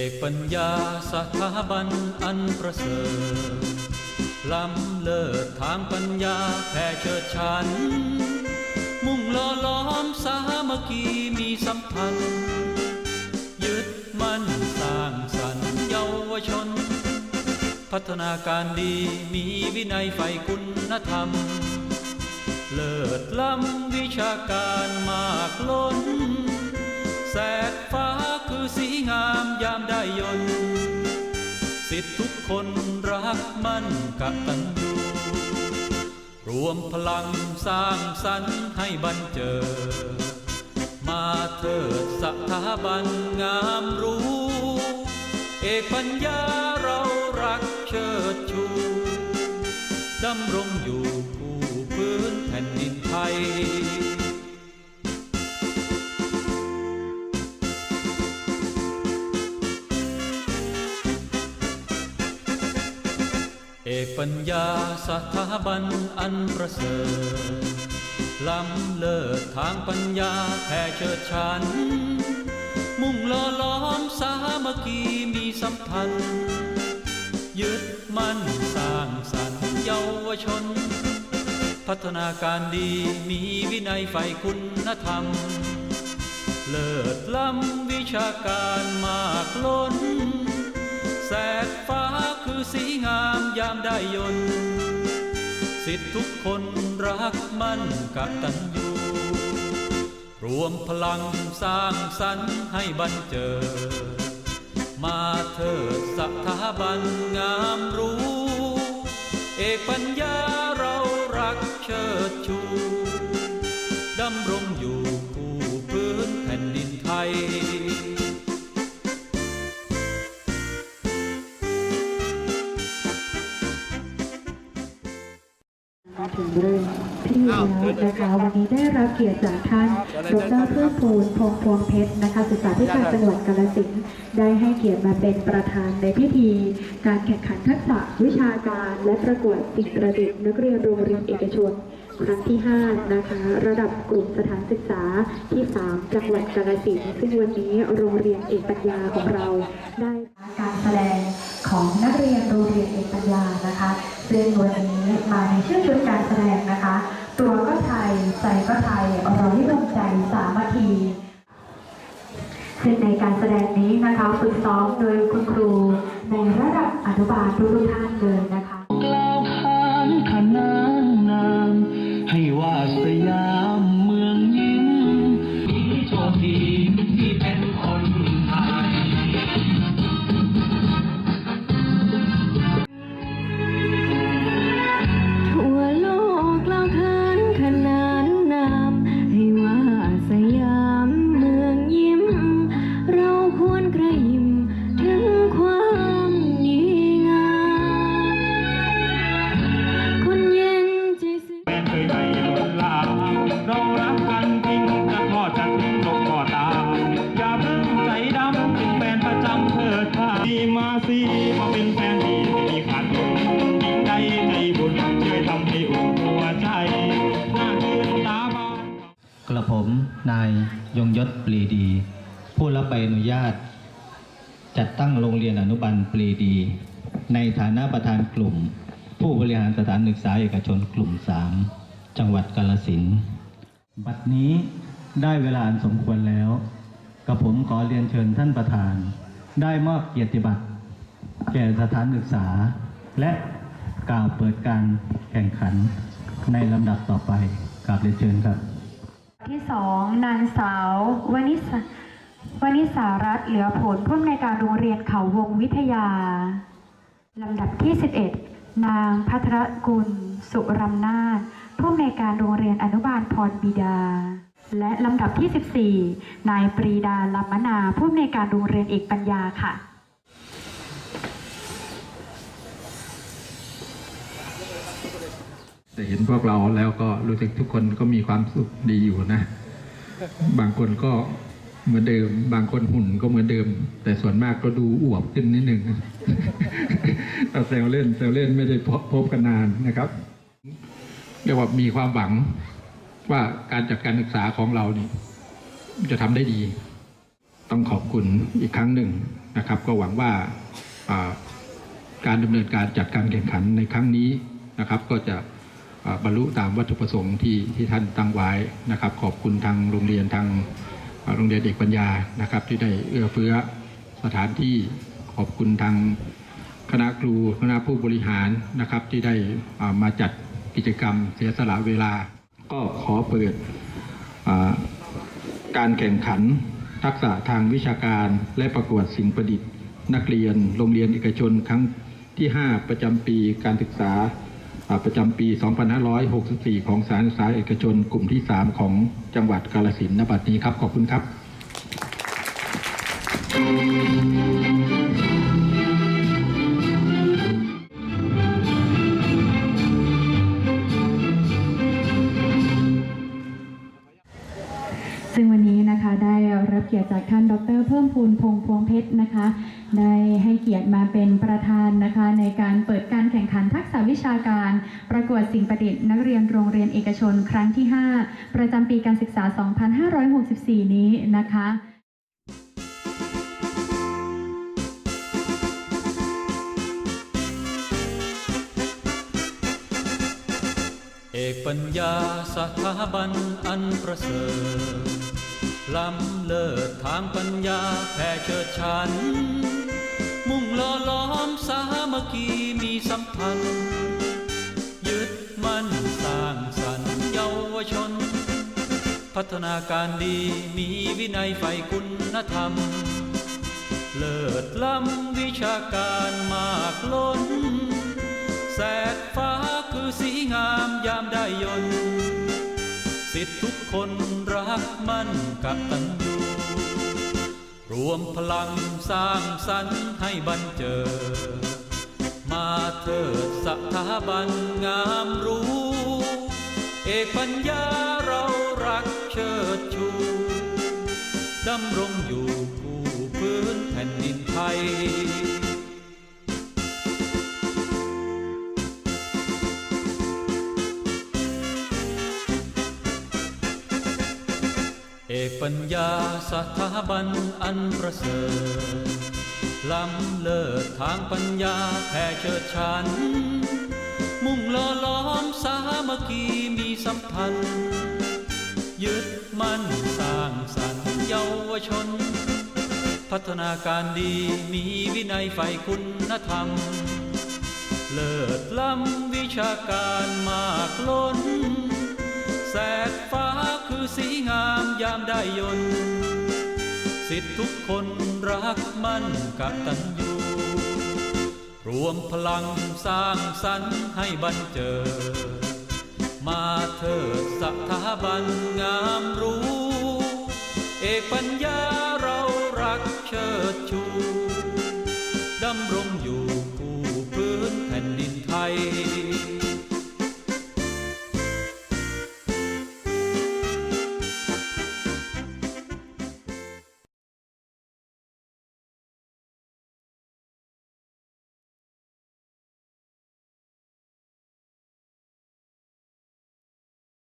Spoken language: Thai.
อกปัญญาสถาบันอันประเสริฐล้ำเลิศทางปัญญาแผ่เชิดชัน มุ่งล่อล้อมสามัคคีมีสัมพันธ์ ยึดมั่นสร้างสรรค์เยาวชน พัฒนาการดีมีวินัยใฝ่คุณธรรม เลิศล้ำวิชาการมากล้น แสกฟ้า สีงามยามได้ยนสิทธิทุกคนรักมั่นกตัญญูรวมพลังสร้างสรรค์ให้บันเจิดมาเถิดสถาบันงามรู้ เอกปัญญาเรารักเชิดชูดำรงอยู่คู่พื้นแผ่นดินไทย ปัญญาสถาบันอันประเสริฐล้ำเลิศทางปัญญาแผ่เชิดชัน มุ่งล่อล้อมสามัคคีมีสัมพันธ์ ยึดมั่นสร้างสรรค์เยาวชน พัฒนาการดีมีวินัยใฝ่คุณธรรม เลิศล้ำวิชาการมากล้น แสกฟ้า สีงามยามได้ยนสิทธิทุกคนรักมั่นกับตัญญูรวมพลังสร้างสรรค์ให้บันเจิดมาเถิดสถาบันงามรู้ เอกปัญญาเรารักเชิดชูดำรง มาถึงเรื่องพิธีแล้วนะคะวันนี้ได้รับเกียรติจากท่านดรเพื่อภูลพงษ์พวงเพชรนะคะศึกษาธิการจังหวัดกาฬสินธุ์ได้ให้เกียรติมาเป็นประธานในพิธี การแข่งขันทักษะวิชาการและประกวดสิ่งประดิษฐ์นักเรียนโรงเรียนเอกชนครั้งที่ 5 นะคะ ระดับกลุ่มสถานศึกษาที่ 3 จังหวัดกาฬสินธุ์ซึ่งวันนี้โรงเรียนเอกปัญญาของเราได้การแสดง ของนักเรียนโรงเรียนเอกปัญญานะคะเรียนวันนี้มาในชื่อชุดการแสดงนะคะ ตัวก็ไทยใจก็ไทยเราที่รวมใจสามัคคีซึ่งในการแสดงนี้นะคะฝึกซ้อมโดยคุณครูในระดับอนุบาลทุกท่านเลยนะคะ กันจริงจะทอดจะถึงนกก็ตามอย่าเพิ่งใจดำเป็นแฟนประจำเถิดค่ะดีมาสิมาเป็นแฟนดีไม่มีขาดทุนหญิงใดใจบุญช่วยทำให้อุ่นหัวใจหน้าคืนตาบานกระผมนายยงยศปรีดี ผู้รับใบอนุญาต จัดตั้งโรงเรียนอนุบาลปรีดี ในฐานะประธานกลุ่ม ผู้บริหารสถานศึกษาเอกชนกลุ่ม 3 จังหวัดกาลสินธุ์ บัดนี้ได้เวลาอันสมควรแล้ว กระผมขอเรียนเชิญท่านประธาน ได้มอบเกียรติบัตรแก่สถานศึกษา และกล่าวเปิดการแข่งขันในลำดับต่อไปกราบเรียนเชิญครับ ที่สองนางสาววนิสาวนิสารัตน์เหลือผลผู้อำนวยการโรงเรียนเขาวงวิทยา ลำดับที่ 11 นางพัทรกุล สุรำนาถ ผู้อำนวยการโรงเรียนอนุบาลพรบิดา และลำดับที่ 14 นายปรีดาลัมมนาผู้อำนวยการโรงเรียนเอกปัญญาค่ะแต่เห็นพวกเราแล้วก็รู้สึกทุกคนก็มีความสุขดีอยู่นะ บางคนก็เหมือนเดิม บางคนหุ่นก็เหมือนเดิม แต่ส่วนมากก็ดูอวบขึ้นนิดนึงเราแซวเล่นแซวเล่นไม่ได้พบพบกันนานนะครับ เรียกว่ามีความหวังว่าการจัดการศึกษาของเรานี่จะทำได้ดี ต้องขอบคุณอีกครั้งหนึ่งนะครับ ก็หวังว่าการดำเนินการจัดการแข่งขันในครั้งนี้นะครับ ก็จะบรรลุตามวัตถุประสงค์ที่ที่ท่านตั้งไว้นะครับ ขอบคุณทางโรงเรียนทางโรงเรียนเด็กปัญญานะครับ ที่ได้เอื้อเฟื้อสถานที่ขอบคุณทางคณะครูคณะผู้บริหารนะครับที่ได้มาจัด กิจกรรม เสียสละเวลา ก็ขอเปิดการแข่งขันทักษะทางวิชาการและประกวดสิ่งประดิษฐ์ นักเรียนโรงเรียนเอกชนครั้งที่ 5 ประจำปีการศึกษาประจำปี 2564 ของสารศึกษาเอกชนกลุ่มที่ 3 ของจังหวัดกาฬสินธุ์ณบัดนี้ครับ ขอบคุณครับ ซึ่งวันนี้นะคะได้รับเกียรติจากท่านดร เพิ่มพูนพงพวงเพชรนะคะ ได้ให้เกียรติมาเป็นประธานนะคะ ในการเปิดการแข่งขันทักษะวิชาการ ประกวดสิ่งประดิษฐ์นักเรียนโรงเรียนเอกชนครั้งที่ 5 ประจำปีการศึกษา 2564 นี้นะคะเอกปัญญาสถาบันอันประเสริฐ ล้ำเลิศทางปัญญาแผ่เชิดชัน มุ่งล่อล้อมสามัคคีมีสัมพันธ์ ยึดมั่นสร้างสรรค์เยาวชน พัฒนาการดีมีวินัยใฝ่คุณธรรม เลิศล้ำวิชาการมากล้น แสดฟ้าคือสีงามยามได้ยนสิทธิทุ คนรักมั่นกับตันยูรวมพลังสร้างสรรค์ให้บันเจิดมาเถิดสถาบันงามรู้ เอกปัญญาเรารักเชิดชู ดำรงอยู่คู่พื้นแผ่นดินไทย ปัญญาสถาบันอันประเสริฐล้ำเลิศทางปัญญาแผ่เชิดชัน มุ่งล่อล้อมสามัคคีมีสัมพันธ์ ยึดมั่นสร้างสรรค์เยาวชน พัฒนาการดีมีวินัยใฝ่คุณธรรม เลิศล้ำวิชาการมากล้น แสดฟ้า สีงามยามได้ยนสิทธิทุกคนรักมั่นกับตันยูรวมพลังสร้างสรรค์ให้บันเจิดมาเถิดสถาบันงามรู้ เอกปัญญา